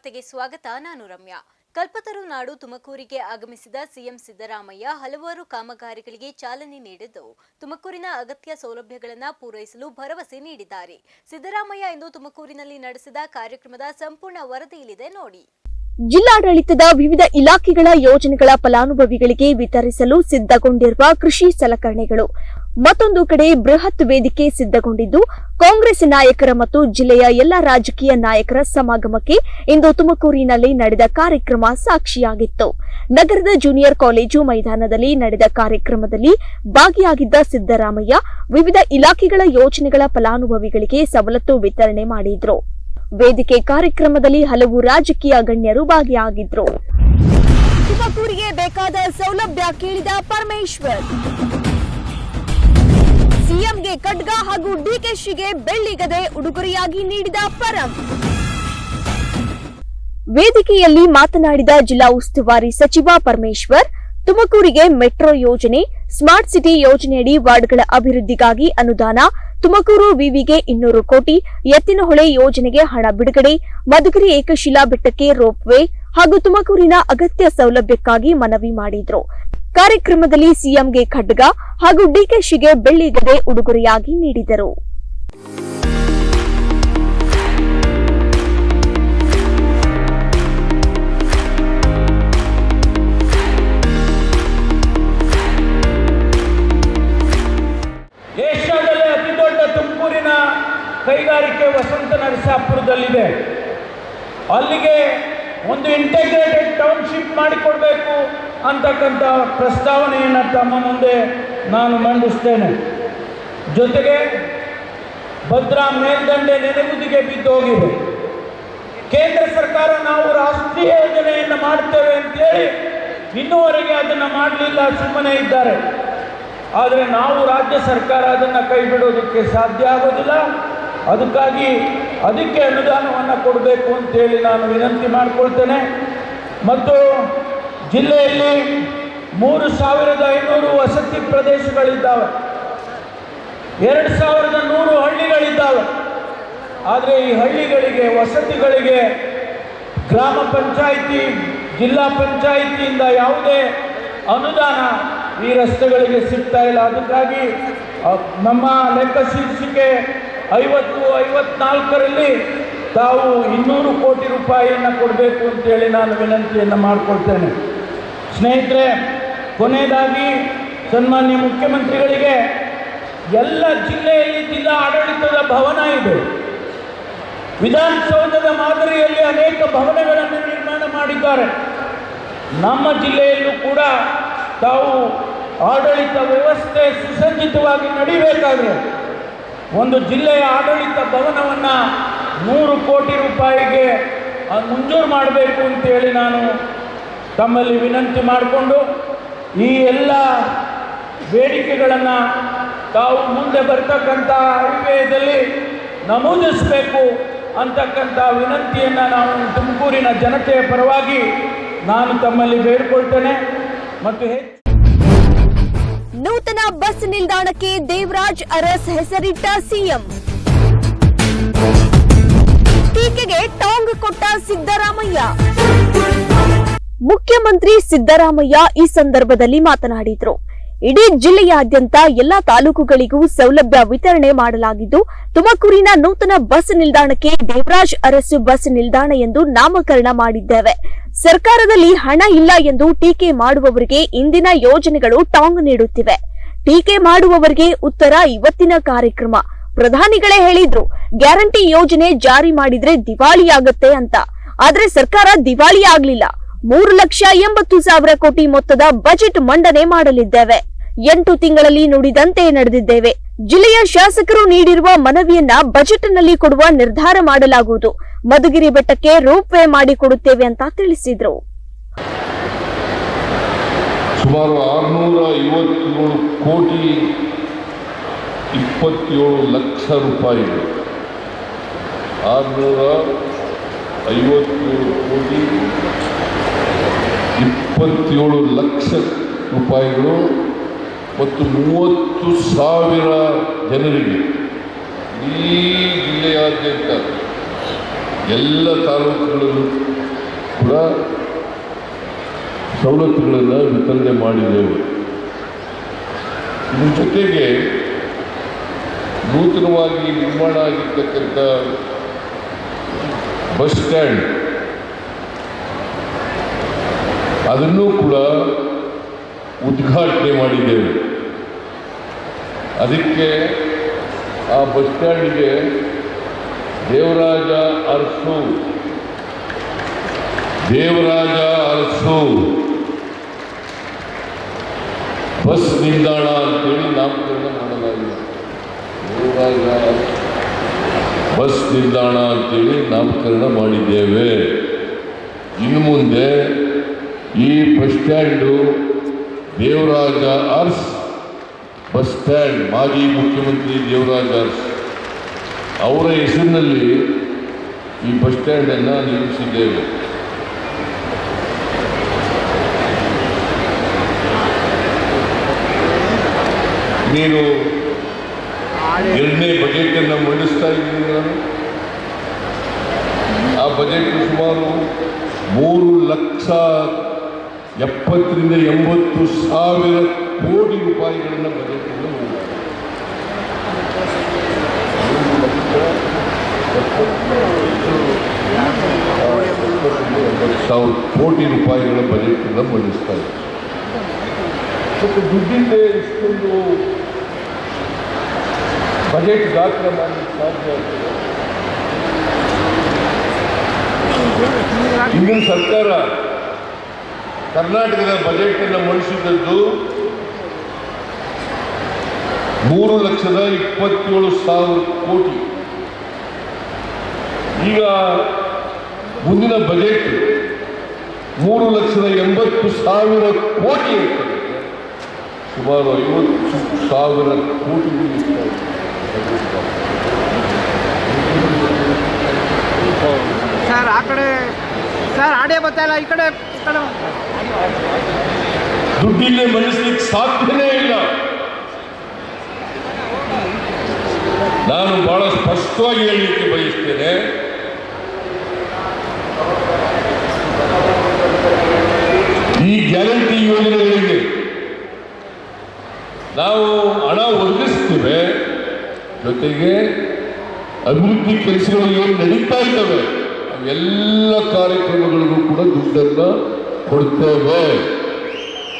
ವಾರ್ತೆಗೆ ಸ್ವಾಗತ, ನಾನು ರಮ್ಯಾ. ಕಲ್ಪತರು ನಾಡು ತುಮಕೂರಿಗೆ ಆಗಮಿಸಿದ ಸಿಎಂ ಸಿದ್ದರಾಮಯ್ಯ ಹಲವಾರು ಕಾಮಗಾರಿಗಳಿಗೆ ಚಾಲನೆ ನೀಡಿದ್ದು, ತುಮಕೂರಿನ ಅಗತ್ಯ ಸೌಲಭ್ಯಗಳನ್ನು ಪೂರೈಸಲು ಭರವಸೆ ನೀಡಿದ್ದಾರೆ. ಸಿದ್ದರಾಮಯ್ಯ ಇಂದು ತುಮಕೂರಿನಲ್ಲಿ ನಡೆಸಿದ ಕಾರ್ಯಕ್ರಮದ ಸಂಪೂರ್ಣ ವರದಿಯಿಲ್ಲಿದೆ ನೋಡಿ. ಜಿಲ್ಲಾಡಳಿತದ ವಿವಿಧ ಇಲಾಖೆಗಳ ಯೋಜನೆಗಳ ಫಲಾನುಭವಿಗಳಿಗೆ ವಿತರಿಸಲು ಸಿದ್ಧಗೊಂಡಿರುವ ಕೃಷಿ ಸಲಕರಣೆಗಳು. ಮತ್ತೊಂದು ಕಡೆ ಬೃಹತ್ ವೇದಿಕೆ ಸಿದ್ಧಗೊಂಡಿದ್ದು, ಕಾಂಗ್ರೆಸ್ ನಾಯಕರ ಮತ್ತು ಜಿಲ್ಲೆಯ ಎಲ್ಲ ರಾಜಕೀಯ ನಾಯಕರ ಸಮಾಗಮಕ್ಕೆ ಇಂದು ತುಮಕೂರಿನಲ್ಲಿ ನಡೆದ ಕಾರ್ಯಕ್ರಮ ಸಾಕ್ಷಿಯಾಗಿತ್ತು. ನಗರದ ಜೂನಿಯರ್ ಕಾಲೇಜು ಮೈದಾನದಲ್ಲಿ ನಡೆದ ಕಾರ್ಯಕ್ರಮದಲ್ಲಿ ಭಾಗಿಯಾಗಿದ್ದ ಸಿದ್ದರಾಮಯ್ಯ ವಿವಿಧ ಇಲಾಖೆಗಳ ಯೋಜನೆಗಳ ಫಲಾನುಭವಿಗಳಿಗೆ ಸವಲತ್ತು ವಿತರಣೆ ಮಾಡಿದ್ರು. ವೇದಿಕೆ ಕಾರ್ಯಕ್ರಮದಲ್ಲಿ ಹಲವು ರಾಜಕೀಯ ಗಣ್ಯರು ಭಾಗಿಯಾಗಿದ್ರು. ತುಮಕೂರಿಗೆ ಬೇಕಾದ ಸೌಲಭ್ಯ ಕೇಳಿದ ಪರಮೇಶ್ವರ್. ಸಿಎಂಗೆ ಖಡ್ಗ ಹಾಗೂ ಡಿಕೆಶಿಗೆ ಬೆಳ್ಳಿಗದೆ ಉಡುಗೊರೆಯಾಗಿ ನೀಡಿದ ಪರಂ. ವೇದಿಕೆಯಲ್ಲಿ ಮಾತನಾಡಿದ ಜಿಲ್ಲಾ ಉಸ್ತುವಾರಿ ಸಚಿವ ಪರಮೇಶ್ವರ್, ತುಮಕೂರಿಗೆ ಮೆಟ್ರೋ ಯೋಜನೆ, ಸ್ಮಾರ್ಟ್ ಸಿಟಿ ಯೋಜನೆಯಡಿ ವಾರ್ಡ್ಗಳ ಅಭಿವೃದ್ಧಿಗಾಗಿ ಅನುದಾನ, ತುಮಕೂರು ವಿವಿಗೆ ಇನ್ನೂರು ಕೋಟಿ, ಎತ್ತಿನಹೊಳೆ ಯೋಜನೆಗೆ ಹಣ ಬಿಡುಗಡೆ, ಮಧುಗಿರಿ ಏಕಶಿಲಾ ಬೆಟ್ಟಕ್ಕೆ ರೋಪ್ವೇ ಹಾಗೂ ತುಮಕೂರಿನ ಅಗತ್ಯ ಸೌಲಭ್ಯಕ್ಕಾಗಿ ಮನವಿ ಮಾಡಿದ್ರು. ಕಾರ್ಯಕ್ರಮದಲ್ಲಿ ಸಿಎಂಗೆ ಖಡ್ಗ ಹಾಗೂ ಡಿಕೆಶಿಗೆ ಬೆಳ್ಳಿಗದೆ ಉಡುಗೊರೆಯಾಗಿ ನೀಡಿದರು. ಕೈಗಾರಿಕೆ ವಸಂತ ನರಸಾಪುರದಲ್ಲಿದೆ. ಅಲ್ಲಿಗೆ ಒಂದು ಇಂಟಿಗ್ರೇಟೆಡ್ ಟೌನ್ಶಿಪ್ ಮಾಡಿಕೊಡ್ಬೇಕು ಅಂತಕ್ಕಂಥ ಪ್ರಸ್ತಾವನೆಯನ್ನು ತಮ್ಮ ಮುಂದೆ ನಾನು ಮಂಡಿಸ್ತೇನೆ. ಜೊತೆಗೆ ಭದ್ರಾ ಮೇಲ್ದಂಡೆ ನೆನೆಗುದಿಗೆ ಬಿದ್ದೋಗಿದೆ. ಕೇಂದ್ರ ಸರ್ಕಾರ ನಾವು ರಾಷ್ಟ್ರೀಯ ಯೋಜನೆಯನ್ನು ಮಾಡ್ತೇವೆ ಅಂತೇಳಿ ಇನ್ನೂವರೆಗೆ ಅದನ್ನು ಮಾಡಲಿಲ್ಲ, ಸುಮ್ಮನೆ ಇದ್ದಾರೆ. ಆದರೆ ನಾವು ರಾಜ್ಯ ಸರ್ಕಾರ ಅದನ್ನು ಕೈ ಬಿಡೋದಕ್ಕೆ ಸಾಧ್ಯ ಆಗೋದಿಲ್ಲ. ಅದಕ್ಕಾಗಿ ಅದಕ್ಕೆ ಅನುದಾನವನ್ನು ಕೊಡಬೇಕು ಅಂತೇಳಿ ನಾನು ವಿನಂತಿ ಮಾಡಿಕೊಳ್ತೇನೆ. ಮತ್ತು ಜಿಲ್ಲೆಯಲ್ಲಿ ಮೂರು ಸಾವಿರದ ಐನೂರು ವಸತಿ ಪ್ರದೇಶಗಳಿದ್ದಾವೆ. ಎರಡು ಸಾವಿರದ ನೂರು ಹಳ್ಳಿಗಳಿದ್ದಾವೆ. ಆದರೆ ಈ ಹಳ್ಳಿಗಳಿಗೆ, ವಸತಿಗಳಿಗೆ ಗ್ರಾಮ ಪಂಚಾಯಿತಿ, ಜಿಲ್ಲಾ ಪಂಚಾಯಿತಿಯಿಂದ ಯಾವುದೇ ಅನುದಾನ ಈ ರಸ್ತೆಗಳಿಗೆ ಸಿಗ್ತಾ ಇಲ್ಲ. ಅದಕ್ಕಾಗಿ ನಮ್ಮ ಲೆಕ್ಕ ಶೀರ್ಷಿಕೆ ಐವತ್ತು, ಐವತ್ನಾಲ್ಕರಲ್ಲಿ ತಾವು ಇನ್ನೂರು ಕೋಟಿ ರೂಪಾಯಿಯನ್ನು ಕೊಡಬೇಕು ಅಂತೇಳಿ ನಾನು ವಿನಂತಿಯನ್ನು ಮಾಡಿಕೊಳ್ತೇನೆ. ಸ್ನೇಹಿತರೆ, ಕೊನೆಯದಾಗಿ ಸನ್ಮಾನ್ಯ ಮುಖ್ಯಮಂತ್ರಿಗಳಿಗೆ ಎಲ್ಲ ಜಿಲ್ಲೆಯಲ್ಲಿ ಜಿಲ್ಲಾ ಆಡಳಿತದ ಭವನ ಇದೆ. ವಿಧಾನಸೌಧದ ಮಾದರಿಯಲ್ಲಿ ಅನೇಕ ಭವನಗಳನ್ನು ನಿರ್ಮಾಣ ಮಾಡಿದ್ದಾರೆ. ನಮ್ಮ ಜಿಲ್ಲೆಯಲ್ಲೂ ಕೂಡ ತಾವು ಆಡಳಿತ ವ್ಯವಸ್ಥೆ ಸುಸಜ್ಜಿತವಾಗಿ ನಡಿಬೇಕಾದ್ರೆ ಒಂದು ಜಿಲ್ಲೆಯ ಆಡಳಿತ ಭವನವನ್ನು ನೂರು ಕೋಟಿ ರೂಪಾಯಿಗೆ ಮುಂಜೂರು ಮಾಡಬೇಕು ಅಂತೇಳಿ ನಾನು ತಮ್ಮಲ್ಲಿ ವಿನಂತಿ ಮಾಡಿಕೊಂಡು ಈ ಎಲ್ಲ ಬೇಡಿಕೆಗಳನ್ನು ತಾವು ಮುಂದೆ ಬರ್ತಕ್ಕಂಥ ಅಭಿಪ್ರಾಯದಲ್ಲಿ ನಮೂದಿಸಬೇಕು ಅಂತಕ್ಕಂಥ ವಿನಂತಿಯನ್ನು ನಾವು ತುಮಕೂರಿನ ಜನತೆಯ ಪರವಾಗಿ ನಾನು ತಮ್ಮಲ್ಲಿ ಬೇಡಿಕೊಳ್ತೇನೆ. ಮತ್ತು ಹೆಚ್ಚು ನೂತನ ಬಸ್ ನಿಲ್ದಾಣಕ್ಕೆ ದೇವರಾಜ್ ಅರಸ್ ಹೆಸರಿಟ್ಟ ಸಿಎಂ. ಟೀಕೆಗೆ ಟಾಂಗ್ ಕೊಟ್ಟ ಸಿದ್ದರಾಮಯ್ಯ. ಮುಖ್ಯಮಂತ್ರಿ ಸಿದ್ದರಾಮಯ್ಯ ಈ ಸಂದರ್ಭದಲ್ಲಿ ಮಾತನಾಡಿದ್ರು. ಇಡೀ ಜಿಲ್ಲೆಯಾದ್ಯಂತ ಎಲ್ಲಾ ತಾಲೂಕುಗಳಿಗೂ ಸೌಲಭ್ಯ ವಿತರಣೆ ಮಾಡಲಾಗಿದ್ದು, ತುಮಕೂರಿನ ನೂತನ ಬಸ್ ನಿಲ್ದಾಣಕ್ಕೆ ದೇವರಾಜ್ ಅರಸು ಬಸ್ ನಿಲ್ದಾಣ ಎಂದು ನಾಮಕರಣ ಮಾಡಿದ್ದೇವೆ. ಸರ್ಕಾರದಲ್ಲಿ ಹಣ ಇಲ್ಲ ಎಂದು ಟೀಕೆ ಮಾಡುವವರಿಗೆ ಇಂದಿನ ಯೋಜನೆಗಳು ಟಾಂಗ್ ನೀಡುತ್ತಿವೆ. ಟೀಕೆ ಮಾಡುವವರಿಗೆ ಉತ್ತರ ಇವತ್ತಿನ ಕಾರ್ಯಕ್ರಮ. ಪ್ರಧಾನಿಗಳೇ ಹೇಳಿದ್ರು, ಗ್ಯಾರಂಟಿ ಯೋಜನೆ ಜಾರಿ ಮಾಡಿದ್ರೆ ದಿವಾಳಿಯಾಗತ್ತೆ ಅಂತ. ಆದ್ರೆ ಸರ್ಕಾರ ದಿವಾಳಿ ಆಗ್ಲಿಲ್ಲ. ಮೂರು ಲಕ್ಷ ಎಂಬತ್ತು ಸಾವಿರ ಕೋಟಿ ಮೊತ್ತದ ಬಜೆಟ್ ಮಂಡನೆ ಮಾಡಲಿದ್ದೇವೆ. ಎಂಟು ತಿಂಗಳಲ್ಲಿ ನುಡಿದಂತೆ ನಡೆದಿದ್ದೇವೆ. ಜಿಲ್ಲೆಯ ಶಾಸಕರು ನೀಡಿರುವ ಮನವಿಯನ್ನ ಬಜೆಟ್ನಲ್ಲಿ ಕೊಡುವ ನಿರ್ಧಾರ ಮಾಡಲಾಗುವುದು. ಮಧುಗಿರಿ ಬೆಟ್ಟಕ್ಕೆ ರೋಪ್ ವೇ ಮಾಡಿಕೊಡುತ್ತೇವೆ ಅಂತ ತಿಳಿಸಿದ್ರು. ಸುಮಾರು ಆರುನೂರ ಐವತ್ತೇಳು ಕೋಟಿ ಇಪ್ಪತ್ತೇಳು ಲಕ್ಷ ರೂಪಾಯಿ. ಆರುನೂರ ಐವತ್ತೇಳು ಕೋಟಿ ಇಪ್ಪತ್ತೇಳು ಲಕ್ಷ ರೂಪಾಯಿಗಳು ಮತ್ತು ಮೂವತ್ತು ಸಾವಿರ ಜನರಿಗೆ ಈ ಜಿಲ್ಲೆಯಾದ್ಯಂತ ಎಲ್ಲ ತಾಲೂಕುಗಳಲ್ಲೂ ಕೂಡ ಸವಲತ್ತುಗಳನ್ನು ವಿತರಣೆ ಮಾಡಿದ್ದೇವೆ. ಇದ್ರ ಜೊತೆಗೆ ನೂತನವಾಗಿ ನಿರ್ಮಾಣ ಆಗಿರ್ತಕ್ಕಂಥ ಬಸ್ ಸ್ಟ್ಯಾಂಡ್ ಅದನ್ನು ಕೂಡ ಉದ್ಘಾಟನೆ ಮಾಡಿದ್ದೇವೆ. ಅದಕ್ಕೆ ಆ ಬಸ್ ಸ್ಟ್ಯಾಂಡಿಗೆ ದೇವರಾಜ ಅರಸು. ದೇವರಾಜ ಅರಸು. ಬಸ್ ನಿಲ್ದಾಣ ಅಂತೇಳಿ ನಾಮಕರಣ ಮಾಡಲಾಗಿದೆ. ದೇವರಾಜ ಬಸ್ ನಿಲ್ದಾಣ ಅಂತೇಳಿ ನಾಮಕರಣ ಮಾಡಿದ್ದೇವೆ. ಇನ್ನು ಮುಂದೆ ಈ bus stand Devaraja Arsu bus stand ಮಾಜಿ ಮುಖ್ಯಮಂತ್ರಿ ದೇವರಾಜ ಅರಸ್ ಅವರ ಹೆಸರಿನಲ್ಲಿ ಈ ಬಸ್ ಸ್ಟ್ಯಾಂಡನ್ನು ನಿರ್ಮಿಸಿದ್ದೇವೆ. ನೀನು ಎರಡನೇ ಬಜೆಟನ್ನು ಮಂಡಿಸ್ತಾ ಇದ್ದೀನಿ ನಾನು. ಆ ಬಜೆಟ್ ಸುಮಾರು ಮೂರು ಲಕ್ಷ ಎಪ್ಪತ್ತರಿಂದ ಎಂಬತ್ತು ಸಾವಿರ ಕೋಟಿ ರೂಪಾಯಿಗಳನ್ನು ಬಜೆಟನ್ನು ಸಾವಿರ ಕೋಟಿ ರೂಪಾಯಿಗಳ ಬಜೆಟನ್ನು ಮಂಡಿಸ್ತಾ ಇದೆ ಸ್ವಲ್ಪ ದುಡ್ಡಿಂದೆ ಇಷ್ಟೊಂದು ಬಜೆಟ್ ಗಾತ್ರ ಮಾಡಲಿಕ್ಕೆ ಸಾಧ್ಯ ಆಗ್ತದೆ. ಸರ್ಕಾರ ಕರ್ನಾಟಕದ ಬಜೆಟ್ ಅನ್ನು ಮಂಡಿಸಿದ್ದದ್ದು ಮೂರು ಲಕ್ಷದ ಇಪ್ಪತ್ತೇಳು ಸಾವಿರ ಕೋಟಿ. ಈಗ ಮುಂದಿನ ಬಜೆಟ್ ಮೂರು ಲಕ್ಷದ ಎಂಬತ್ತು ಸಾವಿರ ಕೋಟಿ ಸುಮಾರು ಐವತ್ತು ಸಾವಿರ ಕೋಟಿ ಸರ್ ಆ ಕಡೆ ಸರ್ ಆಡೇ ಬರ್ತಾ ಇಲ್ಲ ಈ ಕಡೆ ಈ ಕಡೆ. ದುಡ್ಡಿಲ್ಲೇ ಮನಸ್ಸಿಗೆ ಸಾಧ್ಯನೇ ಇಲ್ಲ. ನಾನು ಬಹಳ ಸ್ಪಷ್ಟವಾಗಿ ಹೇಳಲಿಕ್ಕೆ ಬಯಸ್ತೇನೆ. ಈ ಗ್ಯಾರಂಟಿ ಯೋಜನೆಗಳಿಗೆ ನಾವು ಹಣ ಒದಗಿಸ್ತೇವೆ. ಜೊತೆಗೆ ಅಭಿವೃದ್ಧಿ ಕೆಲಸಗಳು ಏನು ನಡೀತಾ ಇದ್ದಾವೆ ಎಲ್ಲ ಕಾರ್ಯಕ್ರಮಗಳಿಗೂ ಕೂಡ ದುಡ್ಡನ್ನು ಕೊಡ್ತೇವೆ.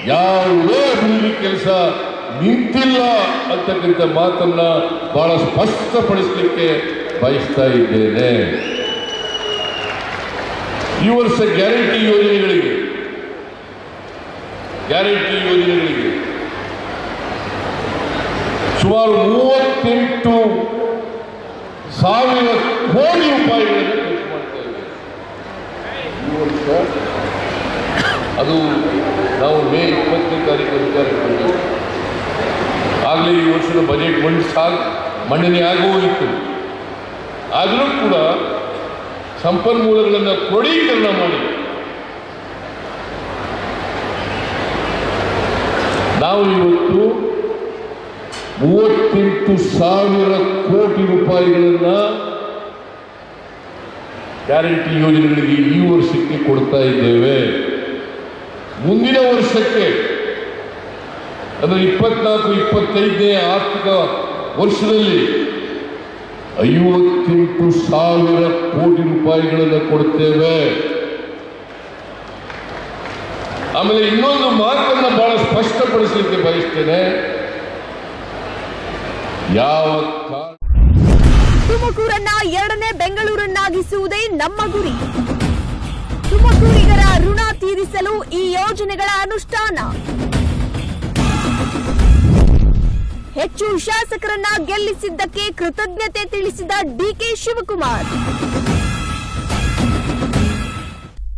ಯಾವುದೇ ಅಭಿವೃದ್ಧಿ ಕೆಲಸ ನಿಂತಿಲ್ಲ ಅಂತಕ್ಕಂಥ ಮಾತನ್ನ ಬಹಳ ಸ್ಪಷ್ಟಪಡಿಸಲಿಕ್ಕೆ ಬಯಸ್ತಾ ಇದ್ದೇನೆ. ಈ ವರ್ಷ ಗ್ಯಾರಂಟಿ ಯೋಜನೆಗಳಿಗೆ ಗ್ಯಾರಂಟಿ ಯೋಜನೆಗಳಿಗೆ ಸುಮಾರು ಮೂವತ್ತೆಂಟು ಸಾವಿರ ಕೋಟಿ ರೂಪಾಯಿಗಳನ್ನು ಖರ್ಚು ಮಾಡ್ತಾ ಈ ವರ್ಷ ಅದು ನಾವು ಮೇ ಇಪ್ಪತ್ತನೇ ತಾರೀಕು ಅಧಿಕಾರಕ್ಕೆ ಆಗಲೇ ಈ ವರ್ಷದ ಬಜೆಟ್ ಮಂಡಿಸಾಗ ಮಂಡನೆ ಆಗೋಗಿತ್ತು ಆದರೂ ಕೂಡ ಸಂಪನ್ಮೂಲಗಳನ್ನು ಕ್ರೋಢೀಕರಣ ಮಾಡಿ. ನಾವು ಇವತ್ತು ಮೂವತ್ತೆಂಟು ಸಾವಿರ ಕೋಟಿ ರೂಪಾಯಿಗಳನ್ನು ಗ್ಯಾರಂಟಿ ಯೋಜನೆಗಳಿಗೆ ಈ ವರ್ಷಕ್ಕೆ ಕೊಡ್ತಾ ಇದ್ದೇವೆ. ಮುಂದಿನ ವರ್ಷಕ್ಕೆ ಅಂದರೆ ಇಪ್ಪತ್ನಾಲ್ಕು, ಇಪ್ಪತ್ತೈದನೇ ಆರ್ಥಿಕ ವರ್ಷದಲ್ಲಿ ಐವತ್ತೆಂಟು ಸಾವಿರ ಕೋಟಿ ರೂಪಾಯಿಗಳನ್ನು ಕೊಡ್ತೇವೆ. ಆಮೇಲೆ ಇನ್ನೊಂದು ಮಾತನ್ನು ಬಹಳ ಸ್ಪಷ್ಟಪಡಿಸಲಿಕ್ಕೆ ಬಯಸ್ತೇನೆ. ಯಾವ ತುಮಕೂರನ್ನ ಎರಡನೇ ಬೆಂಗಳೂರನ್ನಾಗಿಸುವುದೇ ನಮ್ಮ ಗುರಿ. ತುಮಕೂರಿಗರ ಋಣ ತೀರಿಸಲು ಈ ಯೋಜನೆಗಳ ಅನುಷ್ಠಾನ. ಹೆಚ್ಚು ಶಾಸಕರನ್ನ ಗೆಲ್ಲಿಸಿದ್ದಕ್ಕೆ ಕೃತಜ್ಞತೆ ತಿಳಿಸಿದ ಡಿಕೆ ಶಿವಕುಮಾರ್.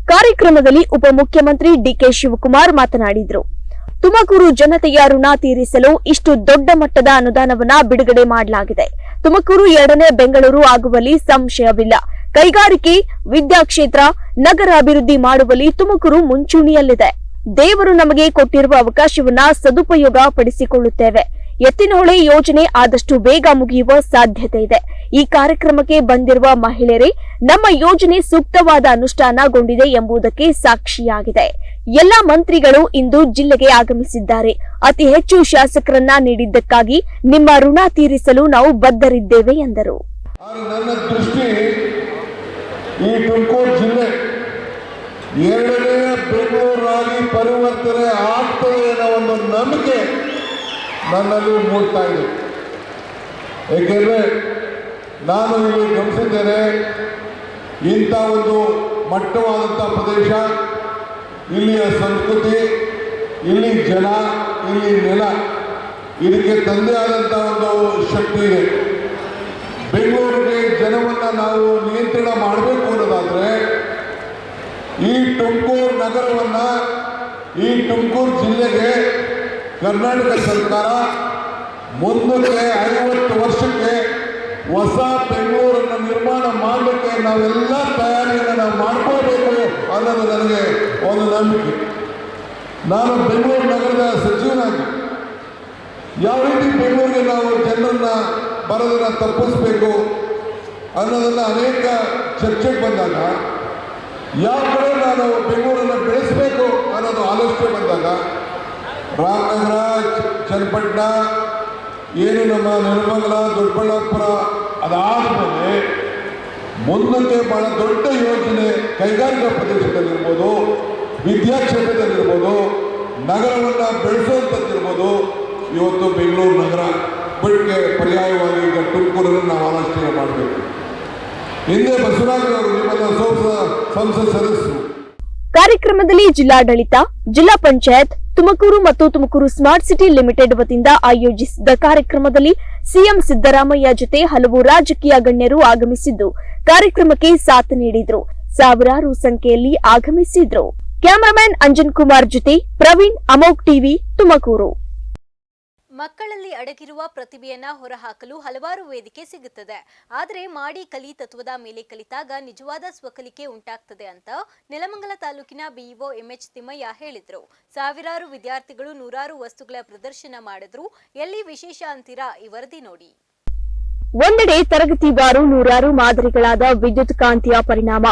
ಕಾರ್ಯಕ್ರಮದಲ್ಲಿ ಉಪಮುಖ್ಯಮಂತ್ರಿ ಡಿಕೆ ಶಿವಕುಮಾರ್ ಮಾತನಾಡಿದರು. ತುಮಕೂರು ಜನತೆಯ ಋಣ ತೀರಿಸಲು ಇಷ್ಟು ದೊಡ್ಡ ಮಟ್ಟದ ಅನುದಾನವನ್ನ ಬಿಡುಗಡೆ ಮಾಡಲಾಗಿದೆ. ತುಮಕೂರು ಎರಡನೇ ಬೆಂಗಳೂರು ಆಗುವಲ್ಲಿ ಸಂಶಯವಿಲ್ಲ. ಕೈಗಾರಿಕೆ, ವಿದ್ಯಾಕ್ಷೇತ್ರ, ನಗರ ಅಭಿವೃದ್ಧಿ ಮಾಡುವಲ್ಲಿ ತುಮಕೂರು ಮುಂಚೂಣಿಯಲ್ಲಿದೆ. ದೇವರು ನಮಗೆ ಕೊಟ್ಟಿರುವ ಅವಕಾಶವನ್ನ ಸದುಪಯೋಗ ಪಡಿಸಿಕೊಳ್ಳುತ್ತೇವೆ ಎತ್ತಿನಹೊಳೆ ಯೋಜನೆ ಆದಷ್ಟು ಬೇಗ ಮುಗಿಯುವ ಸಾಧ್ಯತೆ ಇದೆ. ಈ ಕಾರ್ಯಕ್ರಮಕ್ಕೆ ಬಂದಿರುವ ಮಹಿಳೆಯರೇ, ನಮ್ಮ ಯೋಜನೆ ಸೂಕ್ತವಾದ ಅನುಷ್ಠಾನಗೊಂಡಿದೆ ಎಂಬುದಕ್ಕೆ ಸಾಕ್ಷಿಯಾಗಿದೆ. ಎಲ್ಲ ಮಂತ್ರಿಗಳು ಇಂದು ಜಿಲ್ಲೆಗೆ ಆಗಮಿಸಿದ್ದಾರೆ. ಅತಿ ಹೆಚ್ಚು ಶಾಸಕರನ್ನ ನೀಡಿದ್ದಕ್ಕಾಗಿ ನಿಮ್ಮ ಋಣ ತೀರಿಸಲು ನಾವು ಬದ್ಧರಿದ್ದೇವೆ ಎಂದರು. ಪರಿವರ್ತನೆ ಆಗ್ತದೆ ಅನ್ನೋ ಒಂದು ನಂಬಿಕೆ ನನ್ನಲ್ಲಿ ಮೂಡ್ತಾ ಇದೆ. ಏಕೆಂದರೆ ನಾನು ಇಲ್ಲಿ ಗಮನಿಸಿದ್ದೇನೆ, ಇಂಥ ಒಂದು ಮಟ್ಟವಾದಂಥ ಪ್ರದೇಶ, ಇಲ್ಲಿಯ ಸಂಸ್ಕೃತಿ, ಇಲ್ಲಿ ಜನ, ಇಲ್ಲಿ ನೆಲ, ಇದಕ್ಕೆ ತಂದೆ ಆದಂಥ ಒಂದು ಶಕ್ತಿ ಇದೆ. ಬೆಂಗಳೂರಿಗೆ ಜನವನ್ನು ನಾವು ನಿಯಂತ್ರಣ ಮಾಡಬೇಕು ಅನ್ನೋದಾದರೆ, ಈ ತುಮಕೂರು ನಗರವನ್ನು, ಈ ತುಮಕೂರು ಜಿಲ್ಲೆಗೆ ಕರ್ನಾಟಕ ಸರ್ಕಾರ ಮುಂದಕ್ಕೆ ಐವತ್ತು ವರ್ಷಕ್ಕೆ ಹೊಸ ಬೆಂಗಳೂರನ್ನು ನಿರ್ಮಾಣ ಮಾಡಲಿಕ್ಕೆ ನಾವೆಲ್ಲ ತಯಾರಿಯನ್ನು ನಾವು ಮಾಡ್ಕೋಬೇಕು ಅನ್ನೋದು ನನಗೆ ಒಂದು ನಂಬಿಕೆ. ನಾನು ಬೆಂಗಳೂರು ನಗರದ ಸಚಿವನಾಗಿ ಯಾವ ರೀತಿ ಬೆಂಗಳೂರಿಗೆ ನಾವು ಜನರನ್ನ ಬರೋದನ್ನ ತಪ್ಪಿಸ್ಬೇಕು ಅನ್ನೋದನ್ನ ಅನೇಕ ಚರ್ಚೆಗೆ ಬಂದಾಗ, ಯಾವ ಕಡೆ ನಾನು ಬೆಂಗಳೂರನ್ನು ಬೆಳೆಸಬೇಕು ಅನ್ನೋದು ಆಲೋಚನೆ ಬಂದಾಗ ರಾಮನಗರ ಚ- ಚನ್ನಪಟ್ಟಣ ಏನು ನಮ್ಮ ನೆಲಮಂಗಲ, ದೊಡ್ಡಬಳ್ಳಾಪುರ, ಅದಾದಮೇಲೆ ಮುಂದಕ್ಕೆ ಬಹಳ ದೊಡ್ಡ ಯೋಜನೆ ಕೈಗಾರಿಕಾ ಪ್ರದೇಶದಲ್ಲಿರ್ಬೋದು, ವಿದ್ಯಾಕ್ಷೇತ್ರದಲ್ಲಿರ್ಬೋದು, ನಗರವನ್ನು ಬೆಳೆಸುವಂಥದ್ದಿರ್ಬೋದು ಇವತ್ತು ಬೆಂಗಳೂರು ನಗರ ಪರ್ಯಾಯವಾಗಿ ಈಗ ತುಮಕೂರನ್ನು ನಾವು ಆಲೋಚನೆ ಮಾಡಬೇಕು. ಹಿಂದೆ ಬಸವರಾಜ್ ಅವರು ನಿಮ್ಮನ್ನ ಸಂಸತ್ ಸದಸ್ಯರು. ಕಾರ್ಯಕ್ರಮದಲ್ಲಿ ಜಿಲ್ಲಾಡಳಿತ, ಜಿಲ್ಲಾ ಪಂಚಾಯತ್ ತುಮಕೂರು ಮತ್ತು ತುಮಕೂರು ಸ್ಮಾರ್ಟ್ ಸಿಟಿ ಲಿಮಿಟೆಡ್ ವತಿಯಿಂದ ಆಯೋಜಿಸಿದ್ದ ಕಾರ್ಯಕ್ರಮದಲ್ಲಿ ಸಿಎಂ ಸಿದ್ದರಾಮಯ್ಯ ಜೊತೆ ಹಲವು ರಾಜಕೀಯ ಗಣ್ಯರು ಆಗಮಿಸಿದ್ದು, ಕಾರ್ಯಕ್ರಮಕ್ಕೆ ಸಾಥ್ ನೀಡಿದ್ರು. ಸಾವಿರಾರು ಸಂಖ್ಯೆಯಲ್ಲಿ ಆಗಮಿಸಿದ್ರು. ಕ್ಯಾಮರಾಮನ್ ಅಂಜನ್ ಕುಮಾರ್ ಜೊತೆ ಪ್ರವೀಣ್ ಅಮೋಕ್ ಟಿವಿ, ತುಮಕೂರು. ಮಕ್ಕಳಲ್ಲಿ ಅಡಗಿರುವ ಪ್ರತಿಭೆಯನ್ನ ಹೊರಹಾಕಲು ಹಲವಾರು ವೇದಿಕೆ ಸಿಗುತ್ತದೆ. ಆದರೆ ಮಾಡಿ ಕಲಿ ತತ್ವದ ಮೇಲೆ ಕಲಿತಾಗ ನಿಜವಾದ ಸ್ವಕಲಿಕೆ ಉಂಟಾಗ್ತದೆ ಅಂತ ನೆಲಮಂಗಲ ತಾಲೂಕಿನ ಬಿಇಒ ಎಂಎಚ್ ತಿಮ್ಮಯ್ಯ ಹೇಳಿದ್ರು. ಸಾವಿರಾರು ವಿದ್ಯಾರ್ಥಿಗಳು ನೂರಾರು ವಸ್ತುಗಳ ಪ್ರದರ್ಶನ ಮಾಡಿದ್ರು. ಎಲ್ಲಿ ವಿಶೇಷ ಅಂತೀರಾ ಈ ವರದಿ ನೋಡಿ. ಒಂದೆಡೆ ತರಗತಿವಾರು ನೂರಾರು ಮಾದರಿಗಳಾದ ವಿದ್ಯುತ್ ಕಾಂತಿಯ ಪರಿಣಾಮ,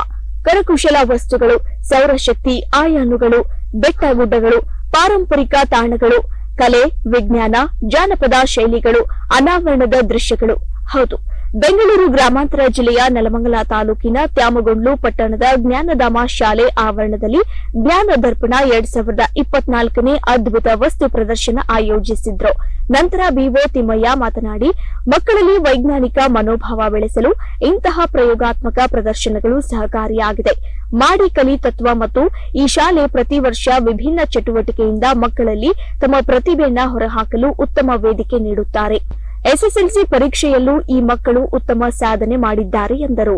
ಕರಕುಶಲ ವಸ್ತುಗಳು, ಸೌರಶಕ್ತಿ ಆಯಾನುಗಳು ಬೆಟ್ಟ ಗುಡ್ಡಗಳು, ಪಾರಂಪರಿಕ ತಾಣಗಳು ಕಲೆ ವಿಜ್ಞಾನ ಜಾನಪದ ಶೈಲಿಗಳು ಅನಾವರಣದ ದೃಶ್ಯಗಳು. ಹೌದು. ಬೆಂಗಳೂರು ಗ್ರಾಮಾಂತರ ಜಿಲ್ಲೆಯ ನೆಲಮಂಗಲ ತಾಲೂಕಿನ ತ್ಯಾಮಗೊಂಡ್ಲು ಪಟ್ಟಣದ ಜ್ಞಾನಧಾಮ ಶಾಲೆ ಆವರಣದಲ್ಲಿ ಜ್ಞಾನ ದರ್ಪಣ ಎರಡ್ ಸಾವಿರದ ಇಪ್ಪತ್ನಾಲ್ಕನೇ ಅದ್ಭುತ ವಸ್ತು ಪ್ರದರ್ಶನ ಆಯೋಜಿಸಿದ್ರು. ನಂತರ ಬಿಒ ತಿಮ್ಮಯ್ಯ ಮಾತನಾಡಿ, ಮಕ್ಕಳಲ್ಲಿ ವೈಜ್ಞಾನಿಕ ಮನೋಭಾವ ಬೆಳೆಸಲು ಇಂತಹ ಪ್ರಯೋಗಾತ್ಮಕ ಪ್ರದರ್ಶನಗಳು ಸಹಕಾರಿಯಾಗಿದೆ. ಮಾಡಿ ಕಲಿ ತತ್ವ ಮತ್ತು ಈ ಶಾಲೆ ಪ್ರತಿ ವರ್ಷ ವಿಭಿನ್ನ ಚಟುವಟಿಕೆಯಿಂದ ಮಕ್ಕಳಲ್ಲಿ ತಮ್ಮ ಪ್ರತಿಭೆಯನ್ನ ಹೊರಹಾಕಲು ಉತ್ತಮ ವೇದಿಕೆ ನೀಡುತ್ತಾರೆ. ಎಸ್ಎಸ್ಎಲ್ಸಿ ಪರೀಕ್ಷೆಯಲ್ಲೂ ಈ ಮಕ್ಕಳು ಉತ್ತಮ ಸಾಧನೆ ಮಾಡಿದ್ದಾರೆ ಎಂದರು.